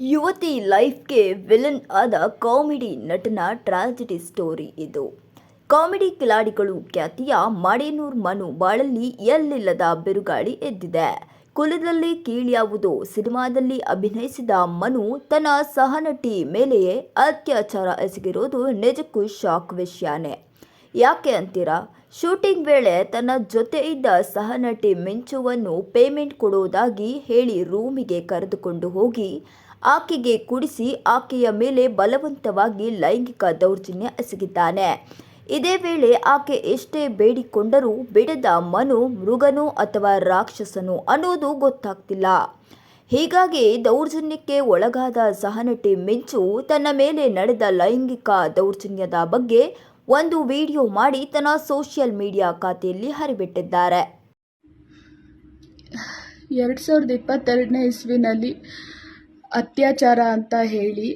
ಯುವತಿ ಲೈಫ್ಗೆ ವಿಲನ್ ಆದ ಕಾಮಿಡಿ ನಟನ ಟ್ರಾಜಿಡಿ ಸ್ಟೋರಿ ಇದು. ಕಾಮಿಡಿ ಕಿಲಾಡಿಗಳು ಖ್ಯಾತಿಯ ಮಡೇನೂರ್ ಮನು ಬಾಳಲ್ಲಿ ಎಲ್ಲಿಲ್ಲದ ಬಿರುಗಾಳಿ ಎದ್ದಿದೆ. ಕುಲದಲ್ಲಿ ಕೀಳ್ಯಾವುದು ಸಿನಿಮಾದಲ್ಲಿ ಅಭಿನಯಿಸಿದ ಮನು ತನ್ನ ಸಹನಟಿ ಮೇಲೆಯೇ ಅತ್ಯಾಚಾರ ಎಸಗಿರೋದು ನಿಜಕ್ಕೂ ಶಾಕ್ ವಿಷಯನೇ. ಯಾಕೆ ಅಂತೀರಾ? ಶೂಟಿಂಗ್ ವೇಳೆ ತನ್ನ ಜೊತೆ ಇದ್ದ ಸಹನಟಿ ಮಿಂಚುವನ್ನು ಪೇಮೆಂಟ್ ಕೊಡುವುದಾಗಿ ಹೇಳಿ ರೂಮಿಗೆ ಕರೆದುಕೊಂಡು ಹೋಗಿ ಆಕೆಗೆ ಕುಡಿಸಿ ಆಕೆಯ ಮೇಲೆ ಬಲವಂತವಾಗಿ ಲೈಂಗಿಕ ದೌರ್ಜನ್ಯ ಎಸಗಿದ್ದಾನೆ. ಇದೇ ವೇಳೆ ಆಕೆ ಎಷ್ಟೇ ಬೇಡಿಕೊಂಡರೂ ಬಿಡದ ಮನು, ಮೃಗನು ಅಥವಾ ರಾಕ್ಷಸನು ಅನ್ನೋದು ಗೊತ್ತಾಗ್ತಿಲ್ಲ. ಹೀಗಾಗಿ ದೌರ್ಜನ್ಯಕ್ಕೆ ಒಳಗಾದ ಸಹನಟಿ ಮಿಂಚು ತನ್ನ ಮೇಲೆ ನಡೆದ ಲೈಂಗಿಕ ದೌರ್ಜನ್ಯದ ಬಗ್ಗೆ ಒಂದು ವಿಡಿಯೋ ಮಾಡಿ ತನ್ನ ಸೋಷಿಯಲ್ ಮೀಡಿಯಾ ಖಾತೆಯಲ್ಲಿ ಹರಿಬಿಟ್ಟಿದ್ದಾರೆ. ಎರಡು ಸಾವಿರದ ಇಪ್ಪತ್ತೆರಡನೇ ಇಸ್ವಿನಲ್ಲಿ ಅತ್ಯಾಚಾರ ಅಂತ ಹೇಳಿ,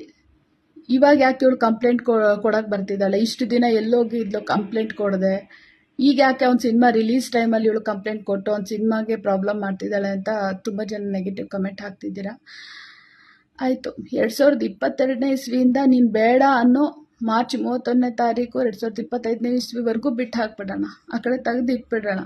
ಇವಾಗ ಯಾಕೆ ಇವಳು ಕಂಪ್ಲೇಂಟ್ ಕೊಡೋಕೆ ಬರ್ತಿದ್ದಾಳೆ? ಇಷ್ಟು ದಿನ ಎಲ್ಲೋಗಿದ್ಲು ಕಂಪ್ಲೇಂಟ್ ಕೊಡದೆ. ಈಗ ಯಾಕೆ ಅವ್ನು ಸಿನಿಮಾ ರಿಲೀಸ್ ಟೈಮಲ್ಲಿ ಇವಳು ಕಂಪ್ಲೇಂಟ್ ಕೊಟ್ಟು ಅವ್ನು ಸಿನಿಮಾಗೆ ಪ್ರಾಬ್ಲಮ್ ಮಾಡ್ತಿದ್ದಾಳೆ ಅಂತ ತುಂಬ ಜನ ನೆಗೆಟಿವ್ ಕಮೆಂಟ್ ಹಾಕ್ತಿದ್ದೀರಾ? ಆಯಿತು. ಎರಡು ಸಾವಿರದ ಇಪ್ಪತ್ತೆರಡನೇ ಇಸ್ವಿಯಿಂದ ನೀನು ಬೇಡ ಅನ್ನೋ ಮಾರ್ಚ್ ಮೂವತ್ತೊಂದನೇ ತಾರೀಕು ಎರಡು ಸಾವಿರದ ಇಪ್ಪತ್ತೈದನೇ ಇಸ್ವಿವರೆಗೂ ಬಿಟ್ಟು ಹಾಕ್ಬಿಡೋಣ. ಆ ಕಡೆ ತೆಗೆದು ಇಟ್ಬಿಡೋಣ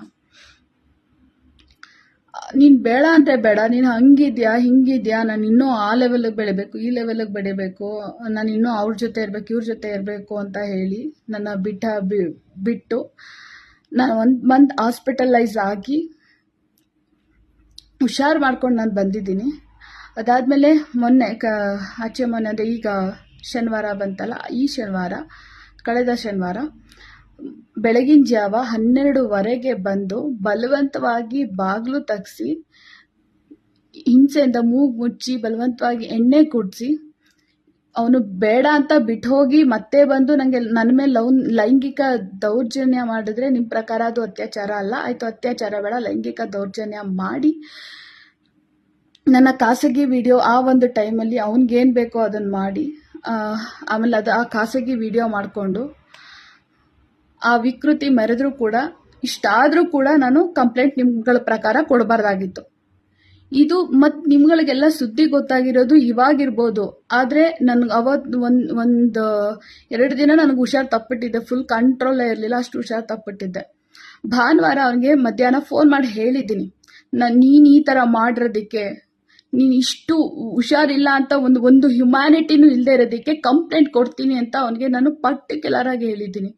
ನೀನು ಬೇಡ ಅಂದರೆ ಬೇಡ, ನೀನು ಹಂಗಿದ್ಯಾ, ಹಿಂಗಿದ್ಯಾ, ನಾನು ಇನ್ನೂ ಆ ಲೆವೆಲಿಗೆ ಬೆಳಿಬೇಕು, ಈ ಲೆವೆಲಿಗೆ ಬೆಳಿಬೇಕು, ನಾನು ಇನ್ನೂ ಅವ್ರ ಜೊತೆ ಇರಬೇಕು, ಇವ್ರ ಜೊತೆ ಇರಬೇಕು ಅಂತ ಹೇಳಿ ನನ್ನ ಬಿಟ್ಟ ಬಿಟ್ಟು ನಾನು ಒಂದು ಮಂತ್ ಹಾಸ್ಪಿಟಲೈಸ್ ಆಗಿ ಹುಷಾರು ಮಾಡ್ಕೊಂಡು ನಾನು ಬಂದಿದ್ದೀನಿ. ಅದಾದಮೇಲೆ ಮೊನ್ನೆ ಕ, ಆಚೆ ಮೊನ್ನೆ ಅಂದರೆ ಈಗ ಶನಿವಾರ ಬಂತಲ್ಲ, ಈ ಶನಿವಾರ, ಕಳೆದ ಶನಿವಾರ ಬೆಳಗಿನ ಜಾವ ಹನ್ನೆರಡುವರೆಗೆ ಬಂದು ಬಲವಂತವಾಗಿ ಬಾಗಿಲು ತಗ್ಸಿ, ಹಿಂಸೆಯಿಂದ ಮೂಗು ಮುಚ್ಚಿ ಬಲವಂತವಾಗಿ ಎಣ್ಣೆ ಕುಡಿಸಿ, ಅವನು ಬೇಡ ಅಂತ ಬಿಟ್ಟು ಹೋಗಿ ಮತ್ತೆ ಬಂದು ನನಗೆ ನನ್ನ ಮೇಲೆ ಲೌ ಲೈಂಗಿಕ ದೌರ್ಜನ್ಯ ಮಾಡಿದ್ರೆ ನಿಮ್ಮ ಪ್ರಕಾರ ಅದು ಅತ್ಯಾಚಾರ ಅಲ್ಲ. ಆಯಿತು, ಅತ್ಯಾಚಾರ ಬೇಡ, ಲೈಂಗಿಕ ದೌರ್ಜನ್ಯ ಮಾಡಿ. ನನ್ನ ಖಾಸಗಿ ವಿಡಿಯೋ ಆ ಒಂದು ಟೈಮಲ್ಲಿ ಅವ್ನಿಗೇನು ಬೇಕೋ ಅದನ್ನು ಮಾಡಿ. ಆಮೇಲೆ ಅದು ಆ ಖಾಸಗಿ ವಿಡಿಯೋ ಮಾಡಿಕೊಂಡು ಆ ವಿಕೃತಿ ಮರೆದ್ರೂ ಕೂಡ, ಇಷ್ಟಾದರೂ ಕೂಡ ನಾನು ಕಂಪ್ಲೇಂಟ್ ನಿಮ್ಗಳ ಪ್ರಕಾರ ಕೊಡಬಾರ್ದಾಗಿತ್ತು. ಇದು ಮತ್ತು ನಿಮ್ಗಳಿಗೆಲ್ಲ ಸುದ್ದಿ ಗೊತ್ತಾಗಿರೋದು ಇವಾಗಿರ್ಬೋದು. ಆದರೆ ನನಗೆ ಅವತ್ತು ಒಂದು ಒಂದು ಎರಡು ದಿನ ನನಗೆ ಹುಷಾರ್ ತಪ್ಪಿಟ್ಟಿದ್ದೆ ಫುಲ್ ಕಂಟ್ರೋಲೇ ಇರಲಿಲ್ಲ, ಅಷ್ಟು ಹುಷಾರು ತಪ್ಪಿಟ್ಟಿದ್ದೆ. ಭಾನುವಾರ ಅವನಿಗೆ ಮಧ್ಯಾಹ್ನ ಫೋನ್ ಮಾಡಿ ಹೇಳಿದ್ದೀನಿ. ನಾನು ನೀನು ಈ ಥರ ಮಾಡಿರೋದಕ್ಕೆ, ನೀನು ಇಷ್ಟು ಹುಷಾರಿಲ್ಲ ಅಂತ ಒಂದು ಒಂದು ಹ್ಯುಮ್ಯಾನಿಟಿನೂ ಇಲ್ಲದೆ ಇರೋದಕ್ಕೆ ಕಂಪ್ಲೇಂಟ್ ಕೊಡ್ತೀನಿ ಅಂತ ಅವನಿಗೆ ನಾನು ಪರ್ಟಿಕ್ಯುಲರ್ ಆಗಿ ಹೇಳಿದ್ದೀನಿ.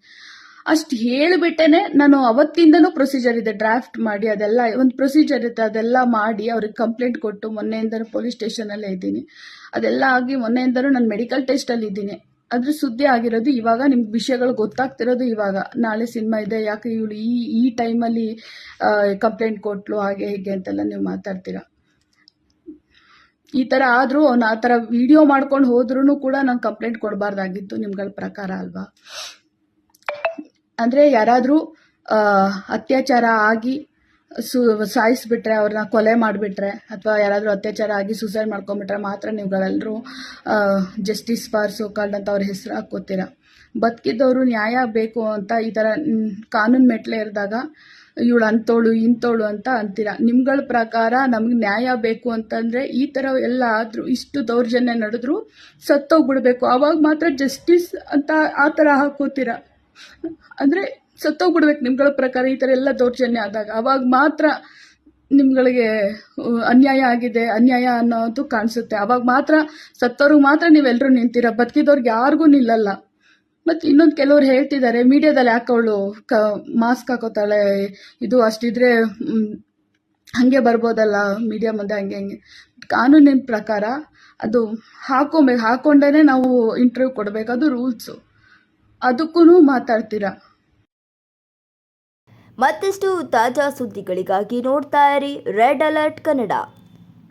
ಅಷ್ಟು ಹೇಳಿಬಿಟ್ಟೇನೆ ನಾನು ಅವತ್ತಿಂದನೂ ಪ್ರೊಸೀಜರ್ ಇದೆ ಡ್ರಾಫ್ಟ್ ಮಾಡಿ ಅದೆಲ್ಲ, ಒಂದು ಪ್ರೊಸೀಜರ್ ಇರುತ್ತೆ ಅದೆಲ್ಲ ಮಾಡಿ ಅವ್ರಿಗೆ ಕಂಪ್ಲೇಂಟ್ ಕೊಟ್ಟು ಮೊನ್ನೆಯಿಂದನೂ ಪೊಲೀಸ್ ಸ್ಟೇಷನಲ್ಲೇ ಇದ್ದೀನಿ. ಅದೆಲ್ಲ ಆಗಿ ಮೊನ್ನೆಯಿಂದನೂ ನಾನು ಮೆಡಿಕಲ್ ಟೆಸ್ಟಲ್ಲಿ ಇದ್ದೀನಿ. ಅದ್ರ ಸುದ್ದಿ ಆಗಿರೋದು ಇವಾಗ, ನಿಮ್ಗೆ ವಿಷಯಗಳು ಗೊತ್ತಾಗ್ತಿರೋದು ಇವಾಗ. ನಾಳೆ ಸಿನಿಮಾ ಇದೆ, ಯಾಕೆ ಇವಳು ಈ ಈ ಟೈಮಲ್ಲಿ ಕಂಪ್ಲೇಂಟ್ ಕೊಟ್ಲು, ಹಾಗೆ ಹೀಗೆ ಅಂತೆಲ್ಲ ನೀವು ಮಾತಾಡ್ತೀರಾ? ಈ ಥರ ಆದರೂ ಅವ್ನು ಆ ಥರ ವಿಡಿಯೋ ಮಾಡ್ಕೊಂಡು ಹೋದ್ರೂ ಕೂಡ ನಾನು ಕಂಪ್ಲೇಂಟ್ ಕೊಡಬಾರ್ದಾಗಿತ್ತು ನಿಮ್ಗಳ ಪ್ರಕಾರ ಅಲ್ವಾ? ಅಂದರೆ ಯಾರಾದರೂ ಅತ್ಯಾಚಾರ ಆಗಿ ಸು, ಸಾಯಿಸಿಬಿಟ್ರೆ ಅವ್ರನ್ನ ಕೊಲೆ ಮಾಡಿಬಿಟ್ರೆ, ಅಥವಾ ಯಾರಾದರೂ ಅತ್ಯಾಚಾರ ಆಗಿ ಸೂಸೈಡ್ ಮಾಡ್ಕೊಂಬಿಟ್ರೆ ಮಾತ್ರ ನೀವುಗಳೆಲ್ಲರೂ ಜಸ್ಟಿಸ್ ಫಾರ್ ಸೋಕಾಲ್ಡ್ ಅಂತ ಅವ್ರ ಹೆಸರು ಹಾಕ್ಕೋತೀರ? ಬದುಕಿದ್ದವರು ನ್ಯಾಯ ಬೇಕು ಅಂತ ಈ ಥರ ಕಾನೂನು ಮೆಟ್ಲೆ ಇರಿದಾಗ ಇವಳು ಅಂತೋಳು ಇಂತೋಳು ಅಂತ ಅಂತೀರ? ನಿಮ್ಗಳ ಪ್ರಕಾರ ನಮಗೆ ನ್ಯಾಯ ಬೇಕು ಅಂತಂದರೆ ಈ ಥರ ಎಲ್ಲ ಆದರೂ, ಇಷ್ಟು ದೌರ್ಜನ್ಯ ನಡೆದ್ರು ಸತ್ತೋಗ್ಬಿಡ್ಬೇಕು. ಅವಾಗ ಮಾತ್ರ ಜಸ್ಟಿಸ್ ಅಂತ ಆ ಥರ ಹಾಕೋತೀರ ಅಂದರೆ ಸತ್ತೋಗ್ಬಿಡ್ಬೇಕು ನಿಮ್ಗಳ ಪ್ರಕಾರ, ಈ ಥರ ಎಲ್ಲ ದೌರ್ಜನ್ಯ ಆದಾಗ. ಅವಾಗ ಮಾತ್ರ ನಿಮ್ಗಳಿಗೆ ಅನ್ಯಾಯ ಆಗಿದೆ, ಅನ್ಯಾಯ ಅನ್ನೋದು ಕಾಣಿಸುತ್ತೆ. ಅವಾಗ ಮಾತ್ರ ಸತ್ತವ್ರಿಗೆ ಮಾತ್ರ ನೀವೆಲ್ಲರೂ ನಿಂತೀರ ಬದುಕಿದವ್ರಿಗೆ ಯಾರಿಗೂ ನಿಲ್ಲಲ್ಲ. ಮತ್ತು ಇನ್ನೊಂದು ಕೆಲವ್ರು ಹೇಳ್ತಿದ್ದಾರೆ, ಮೀಡಿಯಾದಲ್ಲಿ ಯಾಕೆ ಅವಳು ಕ, ಮಾಸ್ಕ್ ಹಾಕೋತಾಳೆ, ಇದು ಅಷ್ಟಿದ್ರೆ ಹಾಗೆ ಬರ್ಬೋದಲ್ಲ, ಮೀಡಿಯಾ ಮುಂದೆ ಹಂಗೆ ಹಂಗೆ. ಕಾನೂನಿನ ಪ್ರಕಾರ ಅದು ಹಾಕೊಬೇಕು ಹಾಕೊಂಡೇ ನಾವು ಇಂಟರ್ವ್ಯೂ ಕೊಡಬೇಕು, ಅದು ರೂಲ್ಸು. ಅದಕ್ಕೂ ಮಾತಾಡ್ತೀರಾ? ಮತ್ತಷ್ಟು ತಾಜಾ ಸುದ್ದಿಗಳಿಗಾಗಿ ನೋಡ್ತಾ ಇರಿ ರೆಡ್ ಅಲರ್ಟ್ ಕನ್ನಡ